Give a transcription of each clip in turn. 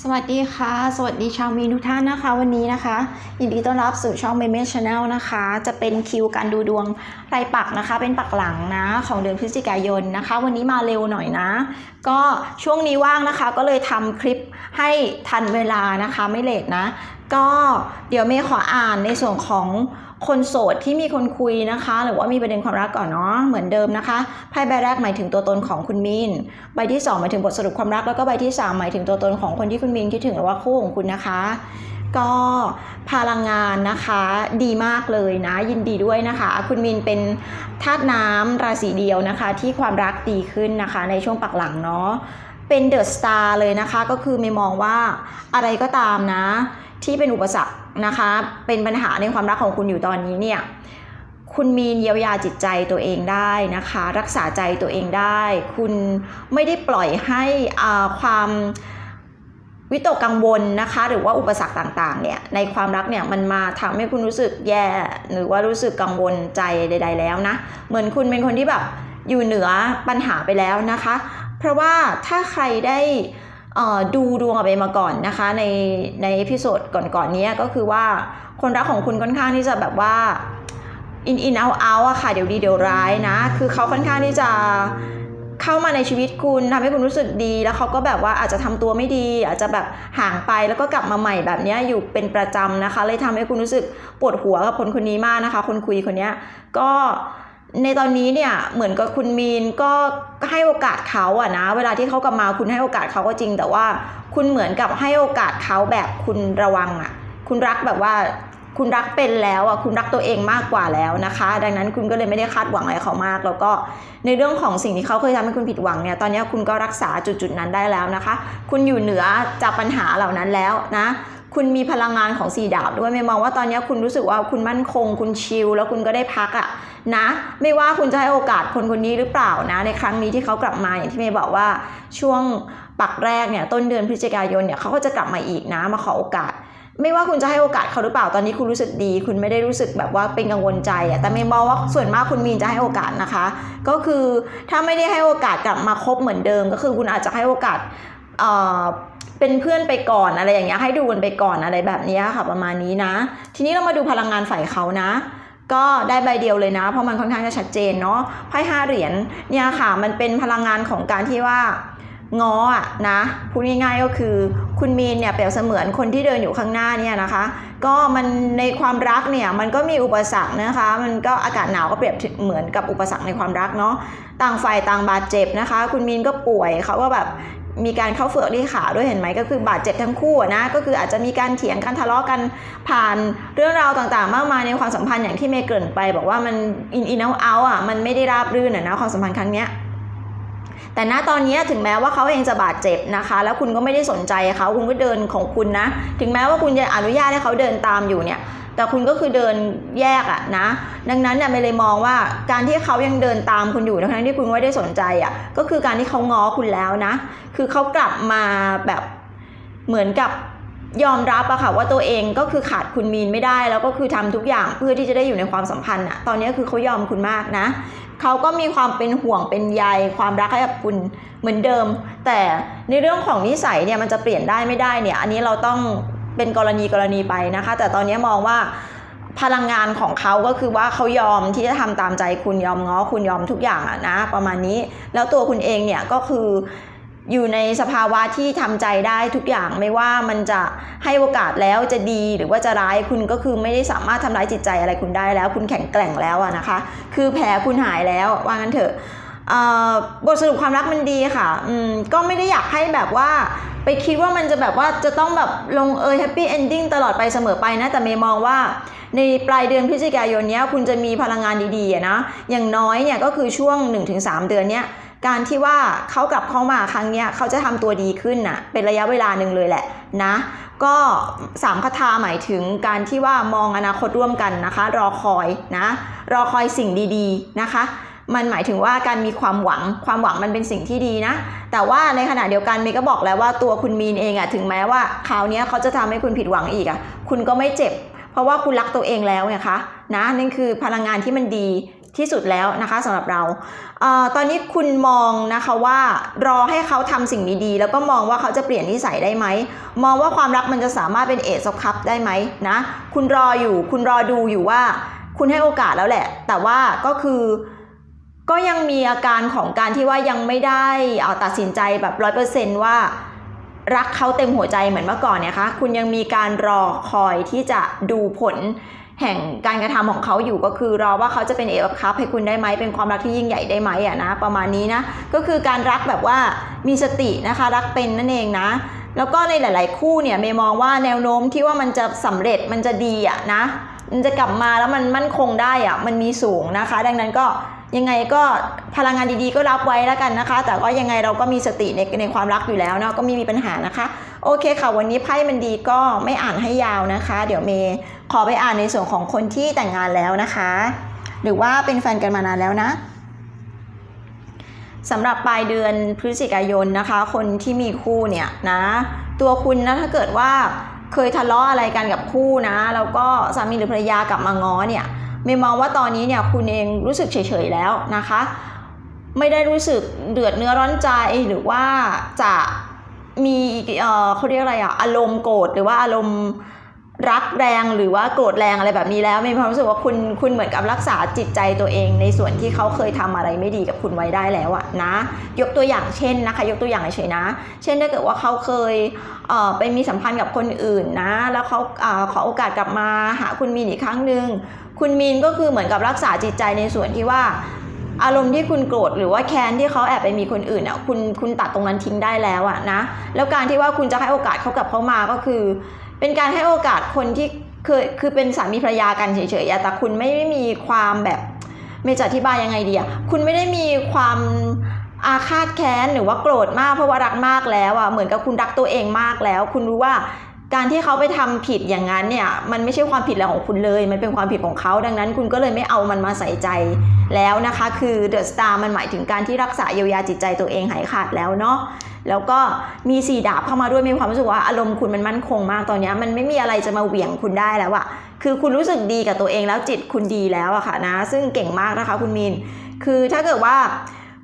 สวัสดีค่ะ สวัสดีชาวมีนทุกท่านนะคะ วันนี้นะคะยินดีต้อนรับสู่ช่องเมเมชแนลนะคะ จะเป็นคิวการดูดวงรายปักนะคะ เป็นปักหลังนะของเดือนพฤศจิกายนนะคะ วันนี้มาเร็วหน่อยนะ ก็ช่วงนี้ว่างนะคะก็เลยทำคลิปให้ทันเวลานะคะไม่เลทนะ ก็เดี๋ยวเมย์ขออ่านในส่วนของ คนโสดที่มีคนคุยนะคะ หรือว่ามีประเด็นความรักก่อนเนาะเหมือนเดิมนะคะไพ่ใบแรกหมายถึงตัวตนของคุณมินใบที่สองหมายถึงบทสรุปความรักแล้วก็ใบที่สามหมายถึงตัวตนของคนที่คุณมินคิดถึงหรือว่าคู่ของคุณนะคะก็พลังงานนะคะดีมากเลยนะ ยินดีด้วยนะคะ คุณมินเป็นธาตุน้ำราศีเดียวนะคะ ที่ความรักดีขึ้นนะคะ ในช่วงปักหลังเนาะเป็นเดอะสตาร์เลยนะคะ ก็คือไม่มองว่าอะไรก็ตามนะ ที่เป็นอุปสรรค นะคะ เป็นปัญหาในความรักของคุณอยู่ตอนนี้เนี่ยคุณมีเยียวยาจิตใจตัวเองได้นะคะ รักษาใจตัวเองได้ คุณไม่ได้ปล่อยให้อ่าความวิตกกังวลนะคะ หรือว่าอุปสรรคต่างๆเนี่ยในความรักเนี่ยมันมาทำให้คุณรู้สึกแย่หรือว่ารู้สึกกังวลใจใด ๆ แล้วนะ เหมือนคุณเป็นคนที่แบบอยู่เหนือปัญหาไปแล้วนะคะ เพราะว่าถ้าใครได้ ดูดวงกับเบมาก่อนนะคะ ในในเอพิโซดก่อนๆเนี้ยก็คือว่าคนรักของคุณค่อนข้างที่จะแบบว่าอินอินเอาเอาอะค่ะเดี๋ยวดีเดี๋ยวร้ายนะ คือเขาค่อนข้างที่จะเข้ามาในชีวิตคุณทำให้คุณรู้สึกดี แล้วเขาก็แบบว่าอาจจะทำตัวไม่ดี อาจจะแบบห่างไปแล้วก็กลับมาใหม่แบบเนี้ยอยู่เป็นประจำนะคะ เลยทำให้คุณรู้สึกปวดหัวกับคนคนนี้มากนะคะ คนคุยคนเนี้ยก็ ในตอนนี้เนี่ยเหมือนกับคุณมีนก็ให้โอกาสเขาอะนะ เวลาที่เขากลับมาคุณให้โอกาสเขาก็จริง แต่ว่าคุณเหมือนกับให้โอกาสเขาแบบคุณระวังอะคุณรักแบบว่าคุณรักเป็นแล้วอะคุณรักตัวเองมากกว่าแล้วนะคะ ดังนั้นคุณก็เลยไม่ได้คาดหวังอะไรเขามาก แล้วก็ในเรื่องของสิ่งที่เขาเคยทำให้คุณผิดหวังเนี่ยตอนนี้คุณก็รักษาจุดๆนั้นได้แล้วนะคะ คุณอยู่เหนือจากปัญหาเหล่านั้นแล้วนะ คุณมีพลังงานของสี่ดาบด้วยไม่มองว่าตอนนี้คุณรู้สึกว่าคุณมั่นคง คุณชิลแล้วคุณก็ได้พักอะนะ ไม่ว่าคุณจะให้โอกาสคนคนนี้หรือเปล่านะ ในครั้งนี้ที่เขากลับมาอย่างที่เมย์บอกว่าช่วงปักแรกเนี่ยต้นเดือนพฤศจิกายนเนี่ยเขาก็จะกลับมาอีกนะมาขอโอกาส ไม่ว่าคุณจะให้โอกาสเขาหรือเปล่าตอนนี้คุณรู้สึกดี คุณไม่ได้รู้สึกแบบว่าเป็นกังวลใจอะแต่เมย์มองว่าส่วนมากคุณมีนจะให้โอกาสนะคะ ก็คือถ้าไม่ได้ให้โอกาสกลับมาคบเหมือนเดิม ก็คือคุณอาจจะให้โอกาส เป็นเพื่อนไปก่อนอะไรอย่างเงี้ยให้ดูกันไปก่อนอะไรแบบนี้ค่ะประมาณนี้นะ ทีนี้เรามาดูพลังงานฝ่ายเขานะ ก็ได้ใบเดียวเลยนะ เพราะมันค่อนข้างจะชัดเจนเนาะไพ่ห้าเหรียญเนี่ยค่ะมันเป็นพลังงานของการที่ว่าง้ออะนะพูดง่ายๆก็คือคุณมีนเนี่ยเปรียบเสมือนคนที่เดินอยู่ข้างหน้าเนี่ยนะคะ ก็มันในความรักเนี่ยมันก็มีอุปสรรคนะคะ มันก็อากาศหนาวก็เปรียบเหมือนกับอุปสรรคในความรักเนาะต่างฝ่ายต่างบาดเจ็บนะคะ คุณมีนก็ป่วยเขาก็แบบ มีการเข้าเฟือกที่ขาด้วยเห็นไหมก็คือบาดเจ็บทั้งคู่นะก็คืออาจจะมีการเถียงกันทะเลาะกันผ่านเรื่องราวต่างๆ มากมายในความสัมพันธ์อย่างที่เมย์เกริ่นไป บอกว่ามันอินอินเอาเอาอะมันไม่ได้ราบรื่นนะความสัมพันธ์ครั้งเนี้ยแต่ณตอนนี้ถึงแม้ว่าเขาเองจะบาดเจ็บนะคะ แล้วคุณก็ไม่ได้สนใจเขาคุณก็เดินของคุณนะ ถึงแม้ว่าคุณจะอนุญาตให้เขาเดินตามอยู่เนี่ย แต่คุณก็คือเดินแยกอะนะ ดังนั้นเนี่ยไม่เลยมองว่าการที่เขายังเดินตามคุณอยู่ทั้งที่คุณไม่ได้สนใจอะก็คือการที่เขาง้อคุณแล้วนะ คือเขากลับมาแบบเหมือนกับยอมรับอะค่ะว่าตัวเองก็คือขาดคุณมีนไม่ได้ แล้วก็คือทำทุกอย่างเพื่อที่จะได้อยู่ในความสัมพันธ์อะตอนนี้คือเขายอมคุณมากนะเขาก็มีความเป็นห่วงเป็นใยความรักให้กับคุณเหมือนเดิม แต่ในเรื่องของนิสัยเนี่ยมันจะเปลี่ยนได้ไม่ได้เนี่ย อันนี้เราต้อง เป็นกรณีกรณีไปนะคะ แต่ตอนนี้มองว่าพลังงานของเขาก็คือว่าเขายอมที่จะทำตามใจคุณยอมง้อคุณยอมทุกอย่างนะ ประมาณนี้ แล้วตัวคุณเองเนี่ยก็คืออยู่ในสภาวะที่ทำใจได้ทุกอย่างไม่ว่ามันจะให้โอกาสแล้วจะดีหรือว่าจะร้ายคุณก็คือไม่ได้สามารถทำร้ายจิตใจอะไรคุณได้แล้ว คุณแข็งแกร่งแล้วนะคะ คือแผลคุณหายแล้วว่างั้นเถอะ บทสรุปความรักมันดีค่ะอืมก็ไม่ได้อยากให้แบบว่า ไปคิดว่ามันจะแบบว่าจะต้องแบบลงเอยแฮปปี้เอนดิ้งตลอดไปเสมอไปนะ แต่เมย์มองว่าในปลายเดือนพฤศจิกายนนี้คุณจะมีพลังงานดีๆนะ อย่างน้อยเนี่ยก็คือช่วง 1-3 เดือนเนี้ยการที่ว่าเขากลับเข้ามาครั้งเนี้ยเขาจะทำตัวดีขึ้นน่ะเป็นระยะเวลาหนึ่งเลยแหละนะ ก็สามคาถาหมายถึงการที่ว่ามองอนาคตร่วมกันนะคะ รอคอยนะ รอคอยสิ่งดีๆนะคะ มันหมายถึงว่าการมีความหวังความหวังมันเป็นสิ่งที่ดีนะ แต่ว่าในขณะเดียวกันเมย์ก็บอกแล้วว่าตัวคุณมีนเองอะถึงแม้ว่าคราวนี้เขาจะทำให้คุณผิดหวังอีกอะคุณก็ไม่เจ็บ เพราะว่าคุณรักตัวเองแล้วไงคะนะนั่นคือพลังงานที่มันดีที่สุดแล้วนะคะสำหรับเราเออตอนนี้คุณมองนะคะว่ารอให้เขาทำสิ่งดีๆแล้วก็มองว่าเขาจะเปลี่ยนนิสัยได้ไหมมองว่าความรักมันจะสามารถเป็นเอสคัพได้ไหมนะคุณรออยู่ คุณรอดูอยู่ว่า คุณให้โอกาสแล้วแหละ แต่ว่าก็คือ ก็ยังมีอาการของการที่ว่ายังไม่ได้เอาตัดสินใจแบบร้อยเปอร์เซนต์ว่า รักเขาเต็มหัวใจเหมือนเมื่อก่อนเนี่ยคะ คุณยังมีการรอคอยที่จะดูผลแห่งการกระทำของเขาอยู่ก็คือรอว่าเขาจะเป็นเอฟคัพให้คุณได้ไหมเป็นความรักที่ยิ่งใหญ่ได้ไหมอะนะประมาณนี้นะก็คือการรักแบบว่ามีสตินะคะรักเป็นนั่นเองนะ แล้วก็ในหลาย ๆ คู่เนี่ยเมย์มองว่าแนวโน้มที่ว่ามันจะสำเร็จมันจะดีอะนะมันจะกลับมาแล้วมันมั่นคงได้อะมันมีสูงนะคะ ดังนั้นก็ ยังไงก็พลังงานดีๆก็รับไว้แล้วกันนะคะ แต่ก็ยังไงเราก็มีสติในในความรักอยู่แล้วเนาะก็ไม่มีปัญหานะคะ โอเคค่ะ วันนี้ไพ่มันดีก็ไม่อ่านให้ยาวนะคะ เดี๋ยวเมย์ขอไปอ่านในส่วนของคนที่แต่งงานแล้วนะคะ หรือว่าเป็นแฟนกันมานานแล้วนะสำหรับปลายเดือนพฤศจิกายนนะคะ คนที่มีคู่เนี่ยนะ ตัวคุณนะถ้าเกิดว่าเคยทะเลาะอะไรกันกับคู่นะแล้วก็สามีหรือภรรยากลับมาง้อเนี่ย เมย์มองว่าตอนนี้เนี่ยคุณเองรู้สึกเฉยๆแล้วนะคะ ไม่ได้รู้สึกเดือดเนื้อร้อนใจหรือว่าจะมีเอ่อเขาเรียกอะไรอะอารมณ์โกรธหรือว่าอารมณ์ รักแรงหรือว่าโกรธแรงอะไรแบบนี้แล้วมีความรู้สึกว่าคุณคุณเหมือนกับรักษาจิตใจตัวเอง ในส่วนที่เขาเคยทำอะไรไม่ดีกับคุณไว้ได้แล้วอะนะ ยกตัวอย่างเช่นนะคะ ยกตัวอย่างเฉยนะ เช่นถ้าเกิดว่าเขาเคยเอ่อไปมีสัมพันธ์กับคนอื่นนะ แล้วเขาเอ่อขอโอกาสกลับมาหาคุณมีนอีกครั้งหนึ่งคุณมีนก็คือเหมือนกับรักษาจิตใจในส่วนที่ว่าอารมณ์ที่คุณโกรธหรือว่าแค้นที่เขาแอบไปมีคนอื่นอะคุณคุณตัดตรงนั้นทิ้งได้แล้วอะนะแล้วการที่ว่าคุณจะให้โอกาสเขากลับเข้ามาก็คือ เป็นการให้โอกาสคนที่เคยคือเป็นสามีภรรยากันเฉยๆแต่คุณไม่ได้มีความแบบไม่จะอธิบายยังไงดีอะคุณไม่ได้มีความอาฆาตแค้นหรือว่าโกรธมากเพราะว่ารักมากแล้วอะเหมือนกับคุณรักตัวเองมากแล้ว คุณรู้ว่าการที่เขาไปทำผิดอย่างนั้นเนี่ยมันไม่ใช่ความผิดแล้วของคุณเลย มันเป็นความผิดของเขาดังนั้น คุณก็เลยไม่เอามันมาใส่ใจแล้วนะคะ คือเดอะสตาร์มันหมายถึงการที่รักษาเยียวยาจิตใจตัวเองหายขาดแล้วเนาะ แล้วก็มีสีดาบเข้ามาด้วยมีความรู้สึกว่าอารมณ์คุณมันมั่นคงมากตอนนี้มันไม่มีอะไรจะมาเหวี่ยงคุณได้แล้วอะคือคุณรู้สึกดีกับตัวเองแล้วจิตคุณดีแล้วอะค่ะนะ ซึ่งเก่งมากนะคะคุณมีน คือถ้าเกิดว่า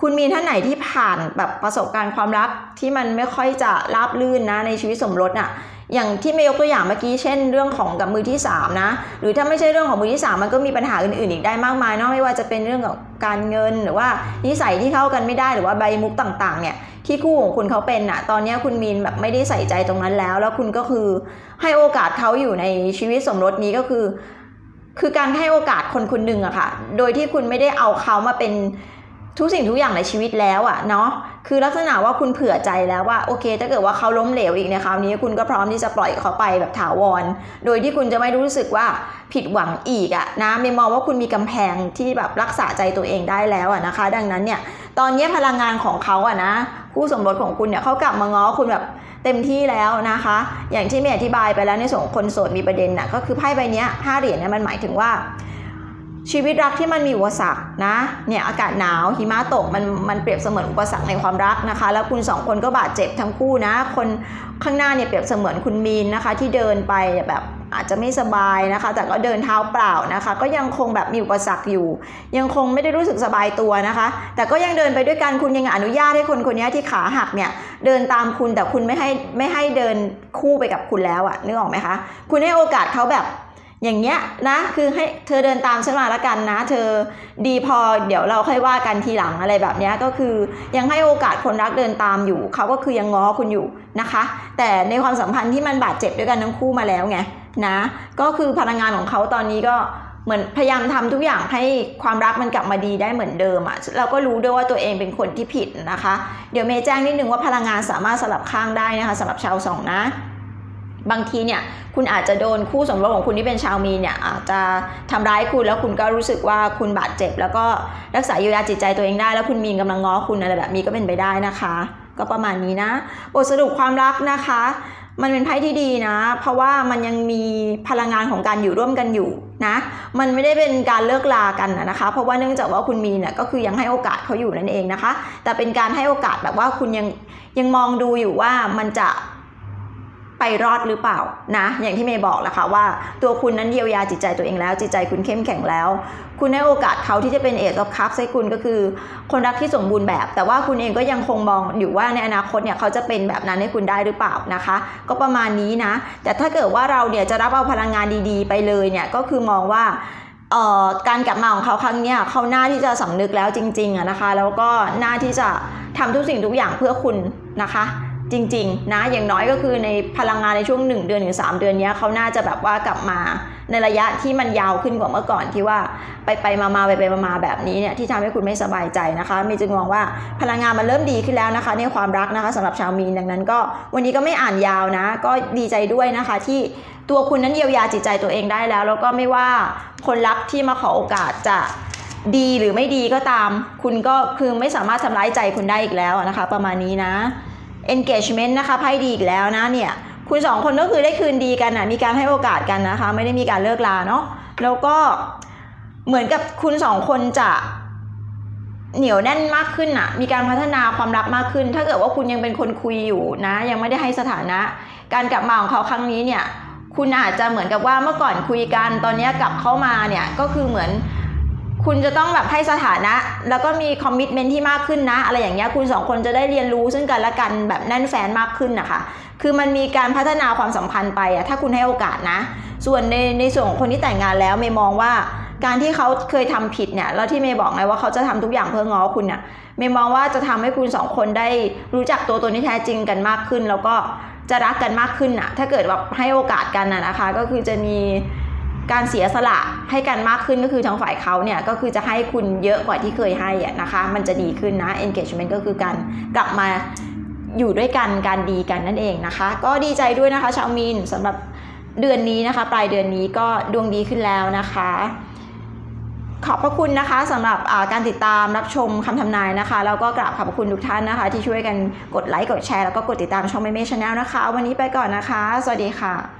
คุณมีท่านไหนที่ผ่านแบบประสบการณ์ความรักที่มันไม่ค่อยจะราบลื่นนะในชีวิตสมรสอะอย่างที่ไม่ยกตัวอย่างเมื่อกี้เช่นเรื่องของกับมือที่สามนะหรือถ้าไม่ใช่เรื่องของมือที่สามมันก็มีปัญหาอื่นๆอีกได้มากมายเนาะไม่ว่าจะเป็นเรื่องของการเงินหรือว่านิสัยที่เข้ากันไม่ได้หรือว่าใบมุกต่างๆ เนี่ยที่คู่ของคุณเขาเป็นอะตอนนี้คุณมีนแบบไม่ได้ใส่ใจตรงนั้นแล้ว แล้วคุณก็คือให้โอกาสเขาอยู่ในชีวิตสมรสนี้ก็คือ คือการให้โอกาสคนคนหนึ่งอะค่ะ โดยที่คุณไม่ได้เอาเขามาเป็น ทุกสิ่งทุกอย่างในชีวิตแล้วอะเนาะคือลักษณะว่าคุณเผื่อใจแล้วว่าโอเค ถ้าเกิดว่าเขาล้มเหลวอีกในคราวนี้คุณก็พร้อมที่จะปล่อยเขาไปแบบถาวร โดยที่คุณจะไม่รู้สึกว่าผิดหวังอีกอะนะเมย์มองว่าคุณมีกำแพงที่แบบรักษาใจตัวเองได้แล้วอะนะคะ ดังนั้นเนี่ยตอนนี้พลังงานของเขาอะนะคู่สมรสของคุณเนี่ยเขากลับมาง้อคุณแบบเต็มที่แล้วนะคะ อย่างที่เมย์อธิบายไปแล้วในส่วนของคนโสดมีประเด็นน่ะก็คือไพ่ใบนี้ห้าเหรียญเนี่ยมันหมายถึงว่า ชีวิตรักที่มันมีอุปสรรคนะเนี่ยอากาศหนาวหิมะตกมันมันเปรียบเสมือนอุปสรรคในความรักนะคะ แล้วคุณสองคนก็บาดเจ็บทั้งคู่นะ คนข้างหน้าเนี่ยเปรียบเสมือนคุณมีนนะคะ ที่เดินไปแบบอาจจะไม่สบายนะคะ แต่ก็เดินเท้าเปล่านะคะ ก็ยังคงแบบมีอุปสรรคอยู่ ยังคงไม่ได้รู้สึกสบายตัวนะคะ แต่ก็ยังเดินไปด้วยกันคุณยังอนุญาตให้คนคนนี้ที่ขาหักเนี่ยเดินตามคุณแต่คุณไม่ให้ไม่ให้เดินคู่ไปกับคุณแล้วอะนึกออกไหมคะ คุณให้โอกาสเขาแบบ อย่างเงี้ยนะคือให้เธอเดินตามฉันมาละกันนะ เธอดีพอเดี๋ยวเราค่อยว่ากันทีหลังอะไรแบบเนี้ยก็คือยังให้โอกาสคนรักเดินตามอยู่เขาก็คือยังง้อคุณอยู่นะคะ แต่ในความสัมพันธ์ที่มันบาดเจ็บด้วยกันทั้งคู่มาแล้วไงนะก็คือพลังงานของเขาตอนนี้ก็เหมือนพยายามทำทุกอย่างให้ความรักมันกลับมาดีได้เหมือนเดิมอะ่ะเราก็รู้ด้วยว่าตัวเองเป็นคนที่ผิดนะคะ เดี๋ยวเมย์แจ้งนิดนึงว่าพลังงานสามารถสลับข้างได้นะคะสำหรับชาวสองนะ บางทีเนี่ยคุณอาจจะโดนคู่สมรสของคุณที่เป็นชาวมีเนี่ยอาจจะทำร้ายคุณแล้วคุณก็รู้สึกว่าคุณบาดเจ็บ แล้วก็รักษาเยียวยาจิตใจตัวเองได้ แล้วคุณมีนกำลังง้อคุณอะไรแบบนี้ก็เป็นไปได้นะคะ ก็ประมาณนี้นะบทสรุปความรักนะคะ มันเป็นไพ่ที่ดีนะ เพราะว่ามันยังมีพลังงานของการอยู่ร่วมกันอยู่นะมันไม่ได้เป็นการเลิกลากันนะคะ เพราะว่าเนื่องจากว่าคุณมีเนี่ยก็คือยังให้โอกาสเขาอยู่นั่นเองนะคะ แต่เป็นการให้โอกาสแบบว่าคุณยังยังมองดูอยู่ว่ามันจะ ไปรอดหรือเปล่านะอย่างที่เมย์บอกแหละค่ะว่าตัวคุณนั้นเยียวยาจิตใจตัวเองแล้ว จิตใจคุณเข้มแข็งแล้ว คุณให้โอกาสเขาที่จะเป็นเอทออฟคัพให้คุณก็คือ คนรักที่สมบูรณ์แบบ แต่ว่าคุณเองก็ยังคงมองอยู่ว่าในอนาคตเนี่ยเขาจะเป็นแบบนั้นให้คุณได้หรือเปล่านะคะ ก็ประมาณนี้นะ แต่ถ้าเกิดว่าเราเนี่ยจะรับเอาพลังงานดีๆ ไปเลยเนี่ยก็คือมองว่าเอ่อการกลับมาของเขาครั้งนี้เขาหน้าที่จะสำนึกแล้วจริงๆนะคะ แล้วก็หน้าที่จะทำทุกสิ่งทุกอย่างเพื่อคุณนะคะ จริงๆนะอย่างน้อยก็คือในพลังงานในช่วง 1 เดือนถึง3เดือนนี้เขาน่าจะแบบว่ากลับมาในระยะที่มันยาวขึ้นกว่าเมื่อก่อนที่ว่าไปไปมามาไปไปมามาแบบนี้เนี่ยที่ทำให้คุณไม่สบายใจนะคะมย์จึงมองว่าพลังงานมันเริ่มดีขึ้นแล้วนะคะ ในความรักนะคะสำหรับชาวมีนดังนั้นก็วันนี้ก็ไม่อ่านยาวนะ ก็ดีใจด้วยนะคะที่ตัวคุณนั้นเยียวยาจิตใจตัวเองได้แล้ว แล้วก็ไม่ว่าคนรักที่มาขอโอกาสจะดีหรือไม่ดีก็ตาม คุณก็คือไม่สามารถทำร้ายใจคุณได้อีกแล้วนะคะ ประมาณนี้นะ engagement นะคะไพ่ดีอีกแล้วนะเนี่ยคุณสองคนก็คือได้คืนดีกันนะมีการให้โอกาสกันนะคะ ไม่ได้มีการเลิกลาเนาะแล้วก็เหมือนกับคุณสองคนจะเหนียวแน่นมากขึ้นน่ะมีการพัฒนาความรักมากขึ้น ถ้าเกิดว่าคุณยังเป็นคนคุยอยู่นะ ยังไม่ได้ให้สถานะ การกลับมาของเขาครั้งนี้เนี่ย คุณอาจจะเหมือนกับว่าเมื่อก่อนคุยกัน ตอนนี้กลับเข้ามาเนี่ยก็คือเหมือน คุณจะต้องแบบให้สถานะ แล้วก็มีคอมมิชเมนที่มากขึ้นนะ อะไรอย่างเงี้ยคุณสองคนจะได้เรียนรู้ซึ่งกันและกันแบบแน่นแฟนมากขึ้นนะคะ คือมันมีการพัฒนาความสัมพันธ์ไปอะถ้าคุณให้โอกาสนะ ส่วนในในส่วนของคนที่แต่งงานแล้วเมย์มองว่าการที่เขาเคยทำผิดเนี่ยแล้วที่เมย์บอกไงว่าเขาจะทำทุกอย่างเพื่อง้อคุณเนี่ยเมย์มองว่าจะทำให้คุณสองคนได้รู้จักตัวตนที่แท้จริงกันมากขึ้น แล้วก็จะรักกันมากขึ้นอะถ้าเกิดแบบให้โอกาสกันนะนะคะ ก็คือจะมี การเสียสละให้กันมากขึ้นก็คือทางฝ่ายเขาเนี่ยก็คือจะให้คุณเยอะกว่าที่เคยให้นะคะ มันจะดีขึ้นนะ engagement ก็คือการกลับมาอยู่ด้วยกันการดีกันนั่นเองนะคะ ก็ดีใจด้วยนะคะ ชาวมีนสำหรับเดือนนี้นะคะ ปลายเดือนนี้ก็ดวงดีขึ้นแล้วนะคะขอบพระคุณนะคะสำหรับการติดตามรับชมคำทำนายนะคะ แล้วก็กราบขอบพระคุณทุกท่านนะคะ ที่ช่วยกันกดไลค์กดแชร์แล้วก็กดติดตามช่องเมเม่ชาแนลนะคะ วันนี้ไปก่อนนะคะ สวัสดีค่ะ